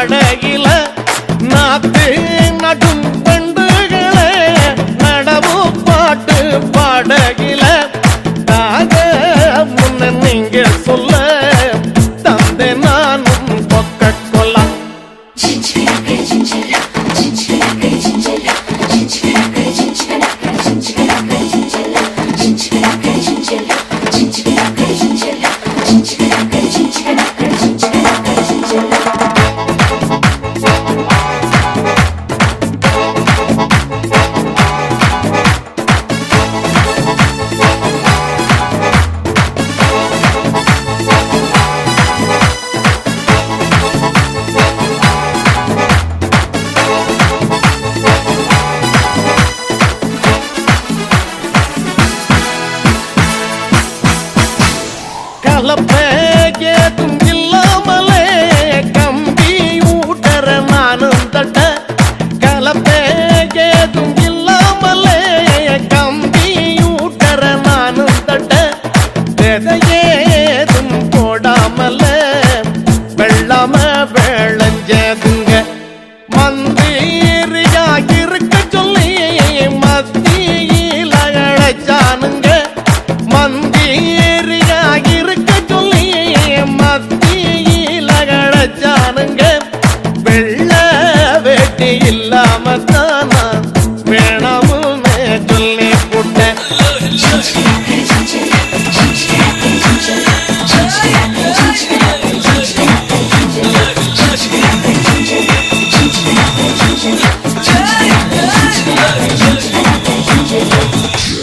அழகில நாத்து நடும் பண்டுகளே நடவு பாட்டு பாடகில கலப்பே ஏதும் இல்லாமலே கம்பி ஊட்டற நானும் தட்ட கலப்பே ஏதும் இல்லாமலே கம்பி ஊட்டற நானும் தட்ட விதையேதும் போடாமல வெள்ளாம விளைஞ்சதுங்க கட்டி இல்லாம தான் வேணாமுன்னு சொல்லி போட்டேன் Yeah.